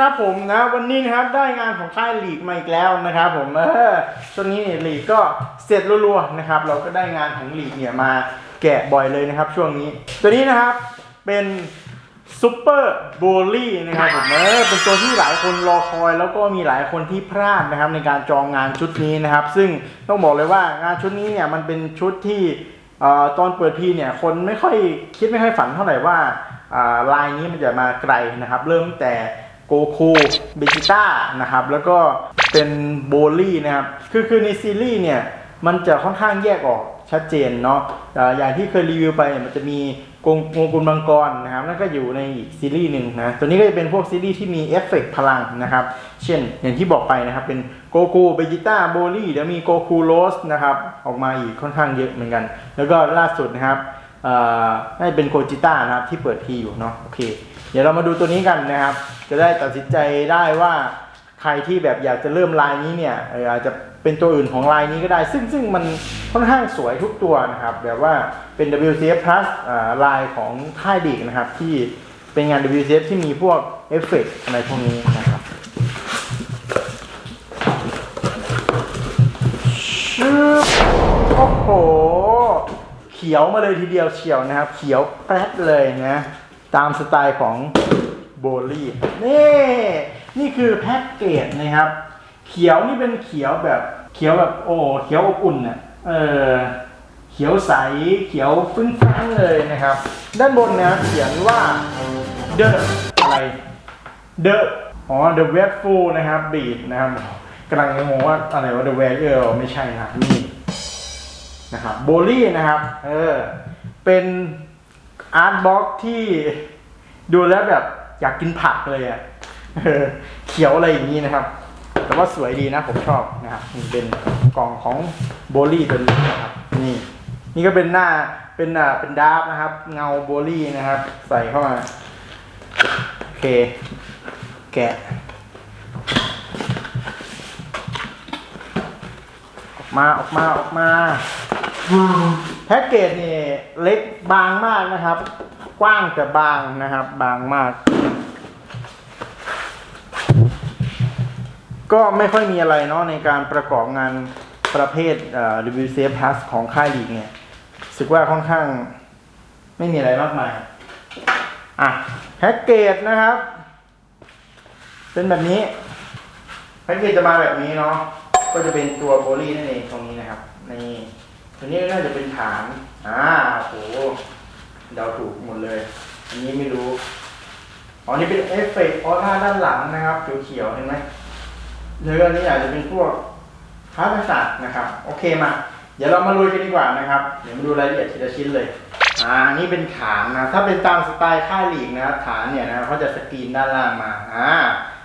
ครับผมนะวันนี้นะครับได้งานของค่ายลีกมาอีกแล้วนะครับผมเออช่วงนี้เนี่ยลีกก็เสร็จรัวๆนะครับเราก็ได้งานของลีกเนี่ยมาแกะบ่อยเลยนะครับ ช่วงนี้ ตัวนี้นะครับเป็นซูเปอร์โบลี่นะครับผมเออเป็นตัวที่หลายคนรอคอย แล้วก็มีหลายคนที่พลาดนะครับในการจองงานชุดนี้นะครับ ซึ่งต้องบอกเลยว่างานชุดนี้เนี่ยมันเป็นชุดที่อตอนเปิดพีเนี่ยคนไม่ค่อยคิดไม่ค่อยฝันเท่าไหร่ว่าลายนี้มันจะมาไกลนะครับ เริ่มตั้งแต่ โกคูเบจิต้านะครับ แล้วก็เป็นโบลี่นะครับ คือคือในซีรีส์เนี่ย มันจะค่อนข้างแยกออกชัดเจนเนาะอย่างที่เคยรีวิวไปเนี่ยมันจะมีกงโงกุลมังกรนะครับนั่นก็อยู่ในอีกซีรีส์หนึ่งนะตัวนี้ก็จะเป็นพวกซีรีส์ที่มีเอฟเฟกต์พลังนะครับ เช่นอย่างที่บอกไปนะครับ เป็นโกคูเบจิต้าโบลี่แล้วมีโกคูโรสนะครับ ออกมาอีกค่อนข้างเยอะเหมือนกัน แล้วก็ล่าสุดนะครับน่าจะเป็นโคจิต้านะครับที่เปิดพีอยู่เนาะโอเค เดี๋ยวเรามาดูตัวนี้กันนะครับ จะได้ตัดสินใจได้ว่าใครที่แบบอยากจะเริ่มลายนี้เนี่ยอาจจะเป็นตัวอื่นของลายนี้ก็ได้ ซึ่งซึ่งมันค่อนข้างสวยทุกตัวนะครับ แบบว่าเป็น WCF Plus ลายของค่ายดีกนะครับ ที่เป็นงาน WCF ที่มีพวกเอฟเฟกต์อะไรพวกนี้นะครับชึบโอ้โห เขียวมาเลยทีเดียวเฉียวนะครับ เขียวแป๊ดเลยนะ ตามสไตล์ของโบลี่นี่นี่คือแพ็กเกจนะครับ เขียวนี่เป็นเขียวแบบเขียวแบบโอ้เขียวอบอุ่นน่ะเออเขียวใสเขียวฟึ้งฟ้างเลยนะครับ ด้านบนนะเขียนว่า the อะไร the อ๋อ the w e b f u l นะครับบีดนะครับกำลังงงว่าอะไรว่า the w e b เออไม่ใช่นะนี่นะครับโบลี่นะครับเออเป็น อาร์ตบ็อกที่ดูแล้วแบบอยากกินผักเลยอะ่ะเออเขียวอะไรอย่างนี้นะครับ แต่ว่าสวยดีนะผมชอบนะครับนี่เป็นกล่องของโบลี่ตัวนี้นะครับ นี่ นี่ก็เป็นหน้าเป็นอ่าเป็นดาร์ฟนะครับ เงาโบลี่นะครับ ใส่เข้ามา โอเค แกะออกมาออกมาออกมา แพ็กเกจนี่เล็กบางมากนะครับ กว้างแต่บางนะครับ บางมาก ก็ไม่ค่อยมีอะไรเนาะในการประกอบงานประเภทเอ่อ WCF Plus ของค่ายลีกเนี่ยสึกว่าค่อนข้างไม่มีอะไรมากมายอะแพ็กเกจนะครับ เป็นแบบนี้แพ็กเกจจะมาแบบนี้เนาะก็จะเป็นตัวโบลี่นั่นเองตรงนี้นะครับนี่ ตัวนี้น่าจะเป็นฐาน อ่าโหเดาถูกหมดเลย อันนี้ไม่รู้ อ๋อ นี่เป็นเอฟเฟกต์ออร่าด้านหลังนะครับเขียวๆเห็นไหมหรืออันนี้อาจจะเป็นพวกพาร์ทสัตว์นะครับ โอเคมา เดี๋ยวเรามาลุยกันดีกว่านะครับ เดี๋ยวมาดูรายละเอียดทีละชิ้นเลย อ่า นี่เป็นฐานนะ ถ้าเป็นตามสไตล์ค่ายลีกนะครับฐานเนี่ยนะเขาจะสกรีนด้านล่างมา อ่า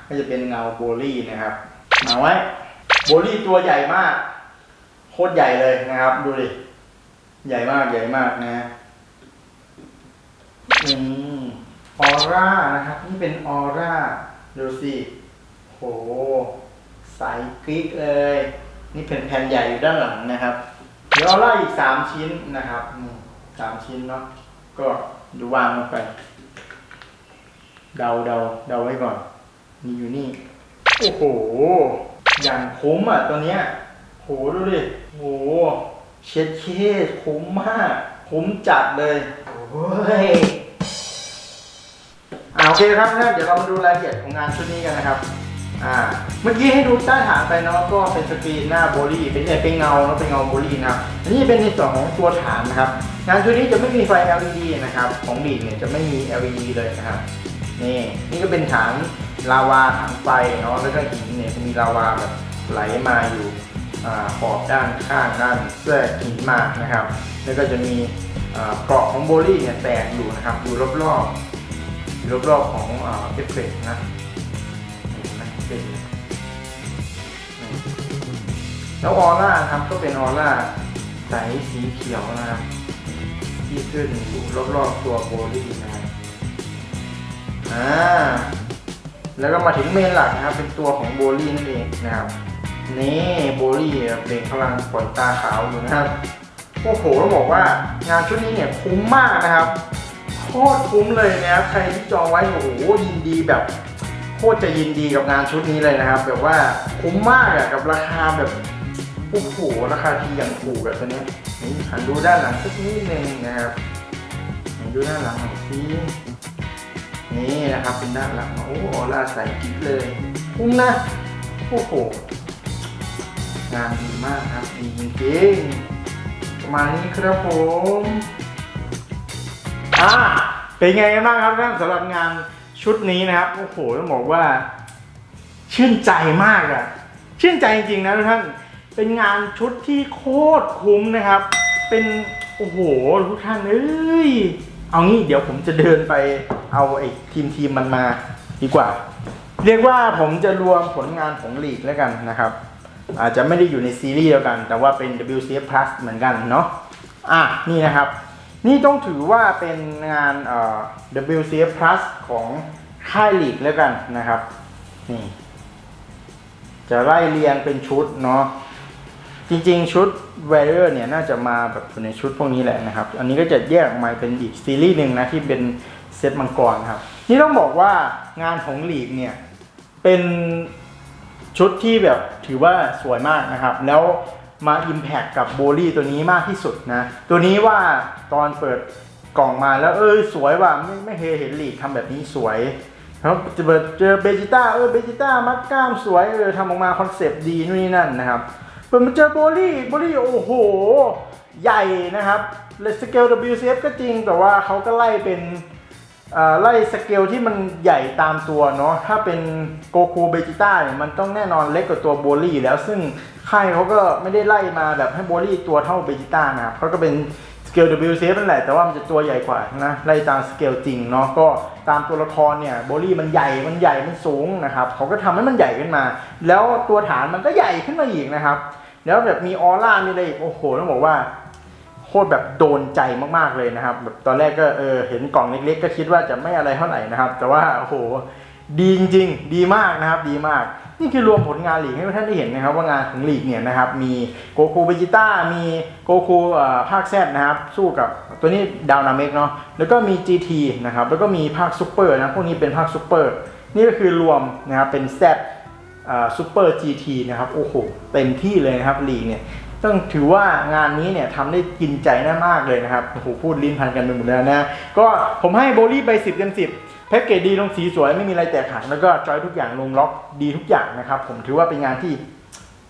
ก็จะเป็นเงาโบลี่นะครับเอาไว้ โบลี่ตัวใหญ่มาก โคตรใหญ่เลยนะครับ ดูดิ ใหญ่มากใหญ่มากนะอืมออร่านะครับ นี่เป็นออร่าดูสิโหใสกริ๊กเลย นี่เป็นแผ่นใหญ่อยู่ด้านหลังนะครับเดี๋ยวออร่าอีกสามชิ้นนะครับสามชิ้นเนาะก็ดูวางลงไป เดาเดาเดาไว้ก่อนนี่อยู่นี่ โอ้โห อย่างคุ้มอะตัวเนี้ย โหดูดิโหเช็ดเคสคุ้มมากคุ้มจัดเลยโอ้ยอ่าโอเคครับงั้นเดี๋ยวเรามาดูรายละเอียดของงานชุดนี้กันนะครับอ่าเมื่อกี้ให้ดูใต้ฐานไปเนาะก็เป็นสกรีนหน้าโบลี่เป็นเนี่ยเป็นเงาเนาะเป็นเงาโบลี่นะครับอันนี้เป็นในส่วนของตัวฐานนะครับงานชุดนี้จะไม่มีไฟ LED นะครับของบีดเนี่ยจะไม่มี LED เลยนะครับนี่นี่ก็เป็นฐานลาวาถังไฟเนาะแล้วก็หินเนี่ยจะมีลาวาแบบไหลมาอยู่อ่า ขอบด้านข้างด้านแทรกหินมานะครับ แล้วก็จะมีอ่าเกราะของโบลี่เนี่ยแตกอยู่นะครับอยู่รอบๆอยู่รอบๆของเอฟเฟกต์นะเห็นไหมเป็นแล้วออร่าครับก็เป็นออร่าใสสีเขียวนะครับที่ขึ้นอยู่รอบๆตัวโบลี่นะครับอ่าแล้วก็มาถึงเมนหลักนะครับ เป็นตัวของโบลี่นั่นเองนะครับ นี่โบลี่เบ่งพลังปล่อยตาขาวอยู่นะครับ โอ้โหต้องบอกว่างานชุดนี้เนี่ยคุ้มมากนะครับ โคตรคุ้มเลยนะครับใครที่จองไว้โอ้โหยินดีแบบโคตรจะยินดีกับงานชุดนี้เลยนะครับ แบบว่าคุ้มมากอะกับราคาแบบโอ้โหราคาที่อย่างถูกอะตัวนี้นี่หันดูด้านหลังสักนิดนึงนะครับหันดูด้านหลังหน่อยสินี่นะครับเป็นด้านหลังโอ้โหออร่าใสกิ๊กเลยคุ้มนะโอ้โห งานดีมากครับดีจริงๆประมาณนี้ครับผมอ่าเป็นไงกันบ้างครับท่านสำหรับงานชุดนี้นะครับโอ้โหต้องบอกว่า ชื่นใจมากอะชื่นใจจริงๆนะทุกท่านเป็นงานชุดที่โคตรคุ้มนะครับ เป็นโอ้โหทุกท่านเอ้ยเอางี้เดี๋ยวผมจะเดินไปเอาไอ้ทีมทีมมันมาดีกว่า เรียกว่าผมจะรวมผลงานของลีกแล้วกันนะครับ อาจจะไม่ได้อยู่ในซีรีส์เดียวกัน แต่ว่าเป็น WCF Plus เหมือนกันเนาะอะนี่นะครับ นี่ต้องถือว่าเป็นงานเอ่อ WCF Plus ของค่ายลีกแล้วกันนะครับนี่จะไล่เรียงเป็นชุดเนาะจริงๆ ชุด v a r i o r เนี่ยน่าจะมาแบบอยู่ในชุดพวกนี้แหละนะครับ อันนี้ก็จะแยกออกมาเป็นอีกซีรีส์หนึ่งนะที่เป็นเซตมังกรครับ นี่ต้องบอกว่างานของลีกเนี่ยเป็น ชุดที่แบบถือว่าสวยมากนะครับ แล้วมา Impact กับโบลี่ตัวนี้มากที่สุดนะ ตัวนี้ว่าตอนเปิดกล่องมาแล้วเออสวยว่ะไม่ไม่เคยเห็นหลีกทำแบบนี้สวยครับเจอเจอเบจิต้าเออเบจิต้ามัดกล้ามสวยเออทำออกมาคอนเซปต์ดีนู่นนี่นั่นนะครับเปิดมาเจอโบลี่โบลี่โอ้โห ใหญ่นะครับเลยสเกล WCF ก็จริงแต่ว่าเขาก็ไล่เป็น ไล่สเกลที่มันใหญ่ตามตัวเนาะถ้าเป็นโกคูเบจิต้าเนี่ยมันต้องแน่นอนเล็กกว่าตัวโบลี่อยู่แล้วซึ่งค่ายเขาก็ไม่ได้ไล่มาแบบให้โบลี่ตัวเท่าเบจิต้านะครับเขาก็เป็นสเกล WCF นั่นแหละแต่ว่ามันจะตัวใหญ่กว่านะไล่ตามสเกลจริงเนาะก็ตามตัวละครเนี่ยโบลี่มันใหญ่มันใหญ่มันสูงนะครับเขาก็ทำให้มันใหญ่ขึ้นมา แล้วตัวฐานมันก็ใหญ่ขึ้นมาอีกนะครับ แล้วแบบมีออร่ามีอะไรอีกโอ้โหต้องบอกว่า คตรแบบโดนใจมากๆเลยนะครับแบบตอนแรกก็เออเห็นกล่องเล็กๆ ก็คิดว่าจะไม่อะไรเท่าไหร่นะครับ แต่ว่าโอ้โหดีจริงๆดีมากนะครับ ดีมาก นี่คือรวมผลงานหลีกให้ท่านได้เห็นนะครับ ว่างานของหลีกเนี่ยนะครับ มีโกคูเบจิต้ามีโกคูภาคแซดนะครับ สู้กับตัวนี้ดาวนาเมกเนาะแล้วก็มี GT นะครับแล้วก็มีภาคซูเปอร์นะพวกนี้เป็นภาคซูเปอร์นี่ก็คือรวมนะครับเป็นแซดซูเปอร์ GT นะครับโอ้โหเต็มที่เลยนะครับลีกเนี่ย ต้องถือว่างานนี้เนี่ยทำได้กินใจแน่มากเลยนะครับโอ้โหพูดลิ้นพันกันไปหมดแล้วนะ ก็ผมให้โบลี่ไป10เต็ม10แพ็กเกจดีลงสีสวยไม่มีอะไรแตกหักแล้วก็จอยทุกอย่างลงล็อกดีทุกอย่างนะครับ ผมถือว่าเป็นงานที่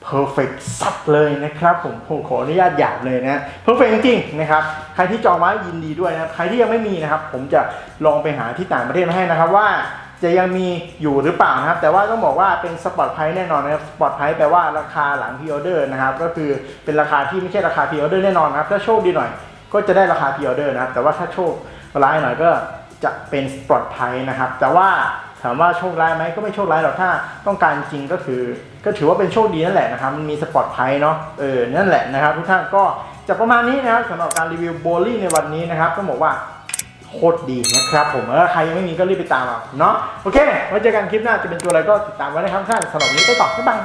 perfect สัดเลยนะครับผมผมขออนุญาตหยาบเลยนะ perfect จริงๆนะครับใครที่จองไว้ยินดีด้วยนะครับใครที่ยังไม่มีนะครับ ผมจะลองไปหาที่ต่างประเทศมาให้นะครับว่า จะยังมีอยู่หรือเปล่านะครับ แต่ว่าต้องบอกว่าเป็นสปอร์ตไพรแน่นอนนะครับสปอร์ตไพรแปลว่าราคาหลังพ r ออเดอร์นะครับก็คือเป็นราคาที่ไม่ใช่ราคาพ r ออเดอร์แน่นอนครับถ้าโชคดีหน่อย ก็จะได้ราคาพ r ออเดอร์นะครับแต่ว่าถ้าโชคร้ายหน่อยก็จะเป็นสปอร์ตไพรนะครับ แต่ว่าถามว่าโชคร้ายไหมก็ไม่โชคร้ายหรอกถ้าต้องการจริงก็คือ ก็ถือว่าเป็นโชคดีนั่นแหละนะครับมันมีสปอร์ตไพรเนาะเออนั่นแหละนะครับทุกท่านก็จะประมาณนี้นะครับสำหรับการรีวิวโบลิ่ในวันนี้นะครับต้องบอกว่า โคตรดีนะครับผมเออใครยังไม่มีก็รีบไปตามเอาเนาะโอเคไว้เจอกันคลิปหน้าจะเป็นตัวอะไรก็ติดตามไว้นะครับท่านสำหรับวันนี้ไปต่อบ๊ายบาย